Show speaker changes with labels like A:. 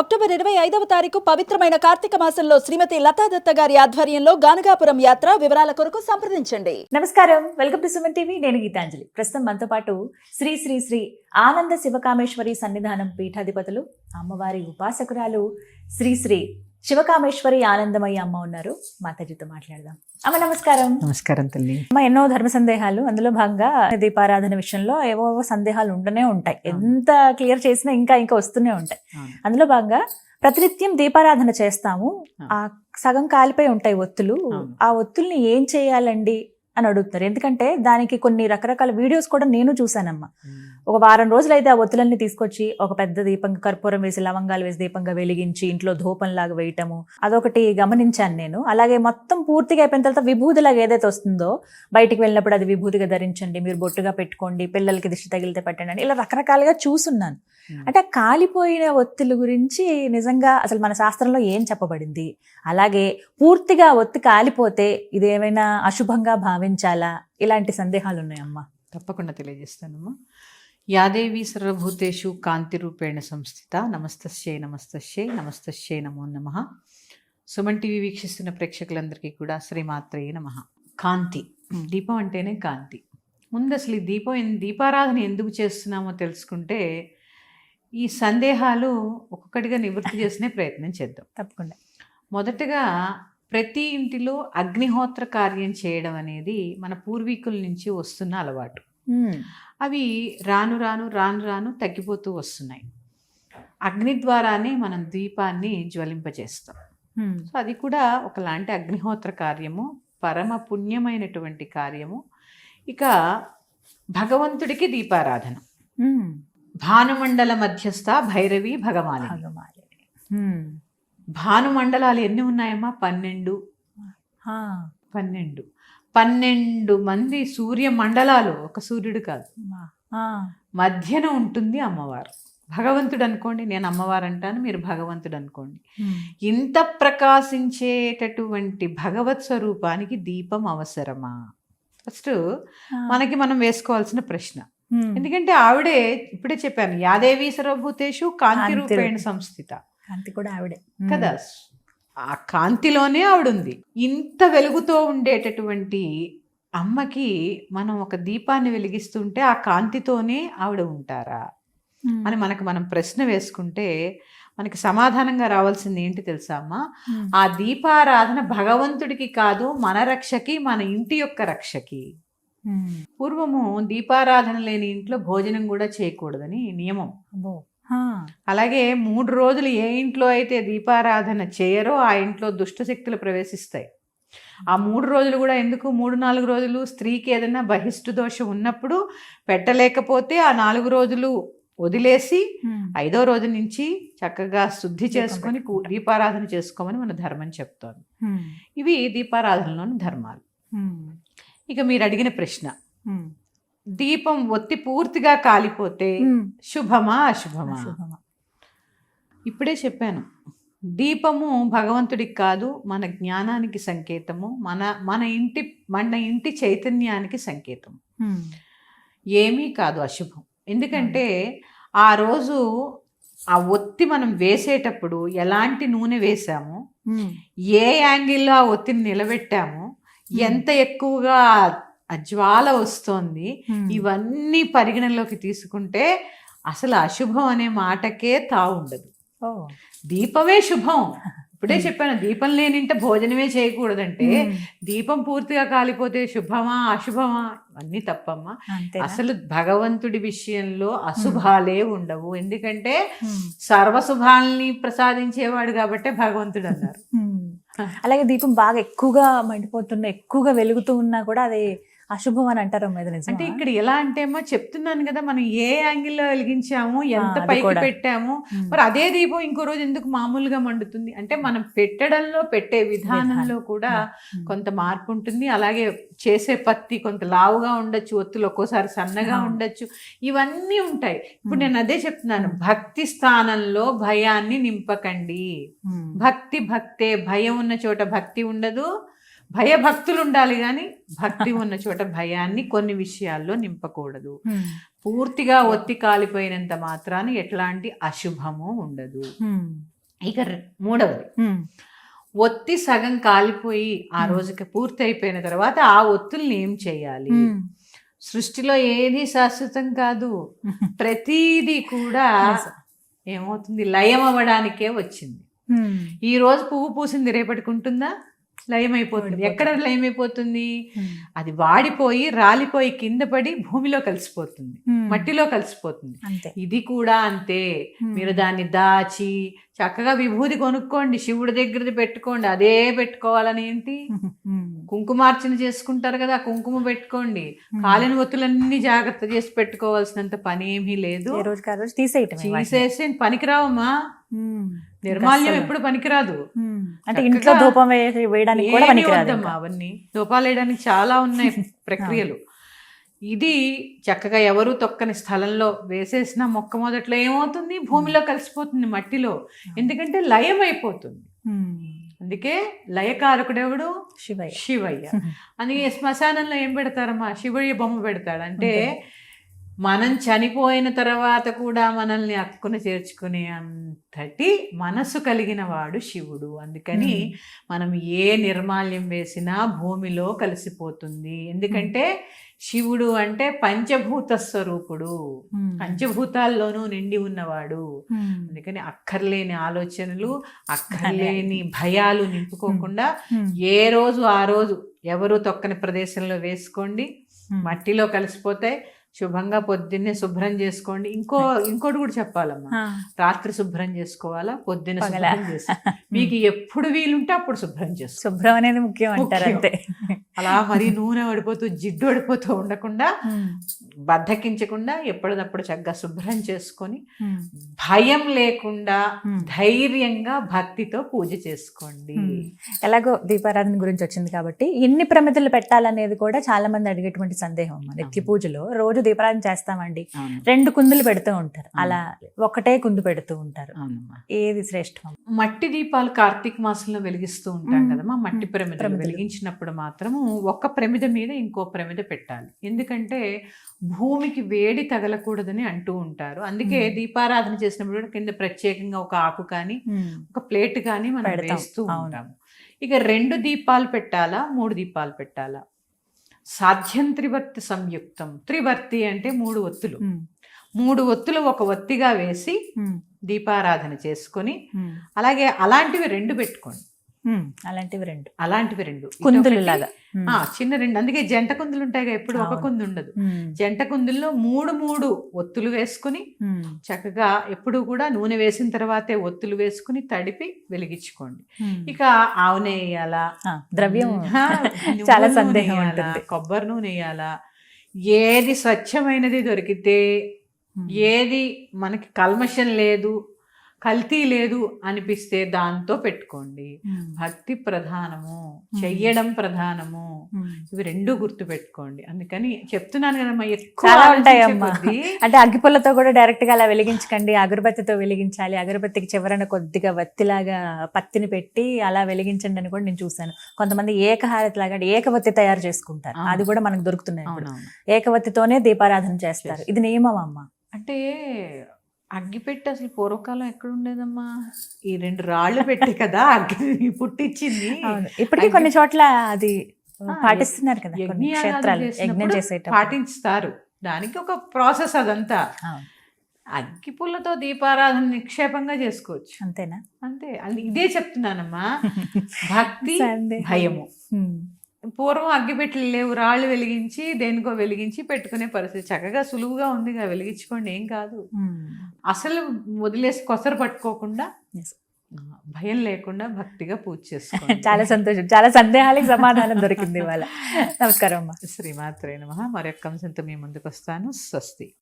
A: October ఇరవై ఐదవ తారీఖు పవిత్రమైన కార్తీక మాసంలో శ్రీమతి లతాదత్త గారి ఆధ్వర్యంలో గానగాపురం యాత్ర వివరాల కొరకు సంప్రదించండి.
B: నమస్కారం. Welcome to Suman TV. నేను గీతాంజలి. ప్రస్తుతం మనతో పాటు శ్రీ శ్రీ శ్రీ ఆనంద శివకామేశ్వరి సన్నిధానం పీఠాధిపతులు అమ్మవారి ఉపాసకురాలు శ్రీ శ్రీ శివకామేశ్వరి ఆనందమయ్య అమ్మ ఉన్నారు. మాతాజీతో మాట్లాడదాం. అమ్మ నమస్కారం.
C: నమస్కారం తల్లి.
B: అమ్మ ఎన్నో ధర్మ సందేహాలు. అందులో భాగంగా దీపారాధన విషయంలో ఏవో సందేహాలు ఉంటూనే ఉంటాయి. ఎంత క్లియర్ చేసినా ఇంకా ఇంకా వస్తూనే ఉంటాయి. అందులో భాగంగా ప్రతినిత్యం దీపారాధన చేస్తాము. ఆ సగం కాలిపోయి ఉంటాయి ఒత్తులు. ఆ ఒత్తుల్ని ఏం చేయాలండి? అని అడుగుతారు. ఎందుకంటే దానికి కొన్ని రకరకాల వీడియోస్ కూడా నేను చూసానమ్మా ఒక వారం రోజులు అయితే ఆ ఒత్తులన్నీ తీసుకొచ్చి ఒక పెద్ద దీపంగా కర్పూరం వేసి లవంగాలు వేసి దీపంగా వెలిగించి ఇంట్లో ధూపంలాగా వేయటము అదొకటి గమనించాను నేను. అలాగే మొత్తం పూర్తిగా అయిపోయిన తర్వాత విభూతిలాగా ఏదైతే వస్తుందో బయటికి వెళ్ళినప్పుడు అది విభూతిగా ధరించండి మీరు బొట్టుగా పెట్టుకోండి పిల్లలకి దిష్టి తగిలితే పెట్టండి ఇలా రకరకాలుగా చూసున్నాను అంటే కాలిపోయిన ఒత్తుల గురించి నిజంగా అసలు మన శాస్త్రంలో ఏం చెప్పబడింది? అలాగే పూర్తిగా ఒత్తి కాలిపోతే ఇదేమైనా అశుభంగా భావించాలా? ఇలాంటి సందేహాలు ఉన్నాయమ్మా
C: తప్పకుండా తెలియజేస్తానమ్మా. యాదేవి సర్వభూతేషు కాంతి రూపేణ సంస్థిత నమస్తస్యై నమస్తస్యై నమస్తస్యై నమో నమ. సుమన్ టీవీ వీక్షిస్తున్న ప్రేక్షకులందరికీ కూడా శ్రీమాత్రే నమ. కాంతి. దీపం అంటేనే కాంతి. ముందు అసలు ఈ దీపం దీపారాధన ఎందుకు చేస్తున్నామో తెలుసుకుంటే ఈ సందేహాలు ఒక్కొక్కటిగా నివృత్తి చేసే ప్రయత్నం చేద్దాం.
B: తప్పకుండా.
C: మొదటగా ప్రతి ఇంటిలో అగ్నిహోత్ర కార్యం చేయడం అనేది మన పూర్వీకుల నుంచి వస్తున్న అలవాటు. అవి రాను రాను రాను రాను తగ్గిపోతూ వస్తున్నాయి. అగ్ని ద్వారానే మనం దీపాన్ని జ్వలింపజేస్తాం. సో అది కూడా ఒకలాంటి అగ్నిహోత్ర కార్యము పరమ పుణ్యమైనటువంటి కార్యము. ఇక భగవంతుడికి దీపారాధన. భానుమండల మధ్యస్థ భైరవి భగవాని భానుమండలాలు ఎన్ని ఉన్నాయమ్మా? పన్నెండు. పన్నెండు. పన్నెండు మంది సూర్య మండలాలు ఒక సూర్యుడు కాదు. మధ్యన ఉంటుంది అమ్మవారు. భగవంతుడు అనుకోండి నేను అమ్మవారు అంటాను మీరు భగవంతుడు అనుకోండి. ఇంత ప్రకాశించేటటువంటి భగవత్ స్వరూపానికి దీపం అవసరమా? ఫస్ట్ మనకి మనం వేసుకోవాల్సిన ప్రశ్న. ఎందుకంటే ఆవిడే ఇప్పుడే చెప్పాను యాదేవి సర్వభూతేషు కాంతి రూపేణ
B: రూపే.
C: సంస్థిత.
B: కాంతి కూడా ఆవిడే.
C: కదా? ఆ కాంతిలోనే ఆవిడుంది. ఇంత వెలుగుతో ఉండేటటువంటి అమ్మకి మనం ఒక దీపాన్ని వెలిగిస్తుంటే ఆ కాంతితోనే ఆవిడ ఉంటారా? అని మనకు మనం ప్రశ్న వేసుకుంటే మనకి సమాధానంగా రావాల్సింది ఏంటి తెలుసా అమ్మా? ఆ దీపారాధన భగవంతుడికి కాదు మన రక్షకి మన ఇంటి యొక్క రక్షకి. పూర్వము దీపారాధన లేని ఇంట్లో భోజనం కూడా చేయకూడదని నియమం. అలాగే మూడు రోజులు ఏ ఇంట్లో అయితే దీపారాధన చేయరో ఆ ఇంట్లో దుష్ట శక్తులు ప్రవేశిస్తాయి. ఆ మూడు రోజులు కూడా ఎందుకు? మూడు నాలుగు రోజులు స్త్రీకి ఏదైనా బహిష్టు దోషం ఉన్నప్పుడు పెట్టలేకపోతే ఆ నాలుగు రోజులు వదిలేసి ఐదో రోజు నుంచి చక్కగా శుద్ధి చేసుకొని. దీపారాధన చేసుకోమని మన ధర్మం చెప్తోంది. ఇవి దీపారాధనలోని ధర్మాలు. ఇక మీరు అడిగిన ప్రశ్న. దీపం ఒత్తి పూర్తిగా కాలిపోతే శుభమా అశుభమా? ఇప్పుడే చెప్పాను. దీపము భగవంతుడికి కాదు మన జ్ఞానానికి సంకేతము మన మన ఇంటి మన ఇంటి చైతన్యానికి సంకేతం ఏమీ కాదు అశుభం. ఎందుకంటే ఆ రోజు ఆ ఒత్తి మనం వేసేటప్పుడు ఎలాంటి నూనె వేసాము ఏ యాంగిల్లో ఆ ఒత్తిని నిలబెట్టాము ఎంత ఎక్కువగా ఆ జ్వాల వస్తోంది ఇవన్నీ పరిగణలోకి తీసుకుంటే అసలు అశుభం అనే మాటకే తావు ఉండదు. దీపమే శుభం. ఇప్పుడే చెప్పాను దీపం లేనింట భోజనమే చేయకూడదంటే దీపం పూర్తిగా కాలిపోతే శుభమా అశుభమా? అన్నీ తప్పమ్మా. అసలు భగవంతుడి విషయంలో అశుభాలే ఉండవు. ఎందుకంటే సర్వశుభాల్ని ప్రసాదించేవాడు కాబట్టే భగవంతుడు అన్నారు.
B: అలాగే దీపం బాగా ఎక్కువగా మండిపోతున్నా ఎక్కువగా వెలుగుతూ ఉన్నా కూడా అది అశుభం అని అంటారు
C: అంటే ఇక్కడ ఎలా అంటే చెప్తున్నాను కదా మనం ఏ యాంగిల్లో వెలిగించాము ఎంత పైకి. పెట్టాము మరి అదే దీపం ఇంకో రోజు ఎందుకు మామూలుగా మండుతుంది? అంటే మనం పెట్టడంలో పెట్టే విధానంలో కూడా కొంత మార్పు ఉంటుంది. అలాగే చేసే పత్తి కొంత లావుగా ఉండొచ్చు ఒత్తులు ఒక్కోసారి సన్నగా. ఉండొచ్చు. ఇవన్నీ ఉంటాయి. ఇప్పుడు. నేను అదే చెప్తున్నాను. భక్తి స్థానంలో భయాన్ని నింపకండి. భక్తి భక్తే భయం ఉన్న చోట భక్తి ఉండదు. భయభక్తులు ఉండాలి కానీ భక్తి ఉన్న చోట భయాన్ని కొన్ని విషయాల్లో నింపకూడదు. పూర్తిగా ఒత్తి కాలిపోయినంత మాత్రాన ఎట్లాంటి అశుభము ఉండదు. ఇక మూడవది. ఒత్తి సగం కాలిపోయి ఆ. రోజుకి పూర్తి అయిపోయిన తర్వాత ఆ ఒత్తుల్ని ఏం చేయాలి. సృష్టిలో ఏది శాశ్వతం కాదు. ప్రతిదీ కూడా. ఏమవుతుంది? లయం అవ్వడానికే వచ్చింది ఈ రోజు పువ్వు పూసింది రేపటికి ఉంటుందా? లయం అయిపోతుంది. ఎక్కడ లయం అయిపోతుంది అది వాడిపోయి రాలిపోయి కింద పడి భూమిలో కలిసిపోతుంది. మట్టిలో కలిసిపోతుంది. ఇది కూడా అంతే. మీరు దాన్ని దాచి చక్కగా విభూది కొనుక్కోండి. శివుడి దగ్గరది పెట్టుకోండి. అదే పెట్టుకోవాలని ఏంటి? కుంకుమార్చన చేసుకుంటారు కదా కుంకుమ పెట్టుకోండి. కాలిన ఒత్తులన్నీ జాగ్రత్త చేసి పెట్టుకోవాల్సినంత పని ఏమీ లేదు
B: తీసేయటం
C: తీసేసి పనికిరావమ్మా. నిర్మాల్యం ఎప్పుడు పనికిరాదు.
B: అంటే ఇంట్లో ధూపం వేయడానికి కూడా పనికిరాదు
C: అవన్నీ. ధూపాలు వేయడానికి చాలా ఉన్నాయి ప్రక్రియలు. ఇది చక్కగా ఎవరు తొక్కని స్థలంలో వేసేసిన మొక్క మొదట్లో ఏమవుతుంది? భూమిలో కలిసిపోతుంది మట్టిలో. ఎందుకంటే లయం అయిపోతుంది. అందుకే లయకారకుడెవడు?
B: శివయ్య.
C: శివయ్య. అందుకే శ్మశానంలో ఏం పెడతారమ్మా? శివుడి బొమ్మ పెడతాడు. అంటే మనం చనిపోయిన తర్వాత కూడా మనల్ని అక్కున చేర్చుకునే అంతటి మనసు కలిగిన వాడు శివుడు. అందుకని మనం ఏ నిర్మాల్యం వేసినా భూమిలో కలిసిపోతుంది. ఎందుకంటే శివుడు అంటే పంచభూత స్వరూపుడు. పంచభూతాల్లోనూ నిండి ఉన్నవాడు. అందుకని అక్కర్లేని ఆలోచనలు అక్కర్లేని భయాలు నింపుకోకుండా. ఏ రోజు ఆ రోజు ఎవరు తొక్కని ప్రదేశంలో వేసుకోండి. మట్టిలో కలిసిపోతాయి. శుభంగా పొద్దున్నే శుభ్రం చేసుకోండి ఇంకో ఇంకోటి కూడా చెప్పాలమ్మా. రాత్రి శుభ్రం చేసుకోవాలా పొద్దున్న. శుభ్రం చేసుకో మీకు ఎప్పుడు వీలుంటే అప్పుడు శుభ్రం చేసుకో
B: శుభ్రం అనేది ముఖ్యం అంటారు. అంతే
C: అలా మరి నూనె పడిపోతూ జిడ్డు పడిపోతూ ఉండకుండా. బద్దకించకుండా ఎప్పటిదప్పుడు చక్కగా శుభ్రం చేసుకొని. భయం లేకుండా. ధైర్యంగా భక్తితో పూజ చేసుకోండి.
B: ఎలాగో దీపారాధన గురించి వచ్చింది కాబట్టి ఎన్ని ప్రమిదలు పెట్టాలనేది కూడా చాలా మంది అడిగేటువంటి సందేహం. నిత్య. పూజలో రోజు దీపారాధన చేస్తామండి. రెండు కుందులు పెడుతూ ఉంటారు. అలా ఒకటే కుందు పెడుతూ ఉంటారు ఏది శ్రేష్టం
C: మట్టి దీపాలు కార్తీక మాసంలో వెలిగిస్తూ ఉంటాం
B: మ్మ్.
C: కదమ్మా మట్టి ప్రమిదలు. వెలిగించినప్పుడు మాత్రము ఒక ప్రమిద మీద ఇంకో ప్రమిద పెట్టాలి ఎందుకంటే భూమికి వేడి తగలకూడదని అంటూ ఉంటారు అందుకే. దీపారాధన చేసినప్పుడు కూడా కింద ప్రత్యేకంగా ఒక ఆకు కానీ. ఒక ప్లేట్ కానీ మనం. వేస్తూ. ఉంటాము ఇక రెండు దీపాలు పెట్టాలా మూడు దీపాలు పెట్టాలా సాధ్యం త్రివర్తి సంయుక్తం త్రివర్తి అంటే మూడు ఒత్తులు. మూడు ఒత్తులు ఒక ఒత్తిగా వేసి. దీపారాధన చేసుకొని. అలాగే అలాంటివి రెండు పెట్టుకోండి.
B: అలాంటివి రెండు
C: అలాంటివి రెండు
B: కుందులు లాగా
C: చిన్న రెండు అందుకే జంట కుందులు ఉంటాయి కదా, ఎప్పుడు ఒక. కుందు ఉండదు. జంట కుందుల్లో మూడు మూడు ఒత్తులు వేసుకుని. చక్కగా ఎప్పుడు కూడా నూనె వేసిన తర్వాతే ఒత్తులు వేసుకుని తడిపి వెలిగించుకోండి. ఇక ఆవు నెయ్యి వేయాలా
B: ద్రవ్యం చాలా సందేహం.
C: కొబ్బరి నూనె వేయాలా ఏది స్వచ్ఛమైనది దొరికితే. ఏది మనకి కల్మషం లేదు కల్తీ లేదు అనిపిస్తే దాంతో పెట్టుకోండి. భక్తి ప్రధానము. చెయ్యడం ప్రధానము. ఇవి రెండు గుర్తు పెట్టుకోండి అందుకని చెప్తున్నాను కదమ్మా ఎక్కువ
B: ఉంటాయమ్మా. అంటే అగ్గిపుల్లతో కూడా డైరెక్ట్గా అలా వెలిగించకండి అగరబత్తితో వెలిగించాలి అగరబత్తికి చివరన కొద్దిగా వత్తిలాగా పత్తిని పెట్టి అలా వెలిగించండి అని కూడా నేను చూసాను కొంతమంది ఏకహారతి లాగా ఏకవత్తి తయారు చేసుకుంటారు. అది కూడా మనకు దొరుకుతున్నాయి ఏకవత్తితోనే దీపారాధన చేస్తారు
C: చేస్తారు.
B: ఇది నియమం అమ్మ
C: అంటే అగ్గిపెట్టి అసలు పూర్వకాలం ఎక్కడ ఉండేదమ్మా ఈ రెండు రాళ్ళు పెట్టి కదా అగ్గి పుట్టించింది.
B: ఇప్పటికీ కొన్ని చోట్ల అది పాటిస్తున్నారు కదా క్షేత్రాలు యజ్ఞం
C: పాటిస్తారు దానికి ఒక ప్రాసెస్ అదంతా. అగ్గి పుల్లతో దీపారాధన నిక్షేపంగా చేసుకోవచ్చు.
B: అంతేనా?
C: అంతే. అది ఇదే చెప్తున్నానమ్మా. భక్తి. భయము. పూర్వం అగ్గిపెట్టెలు లేవు రాళ్ళు వెలిగించి దేనికో వెలిగించి పెట్టుకునే పరిస్థితి. చక్కగా సులువుగా ఉందిగా వెలిగించుకోండి ఏం కాదు. అసలు వదిలేసి కొసరు పట్టుకోకుండా భయం లేకుండా భక్తిగా పూజ చేసుకోండి.
B: చాలా సంతోషం. చాలా సందేహాలకు సమాధానం దొరికింది ఇవాళ. నమస్కారం అమ్మా.
C: శ్రీమాత్రే నమ. మరొక్క అంశంతో మీ ముందుకు వస్తాను. స్వస్తి.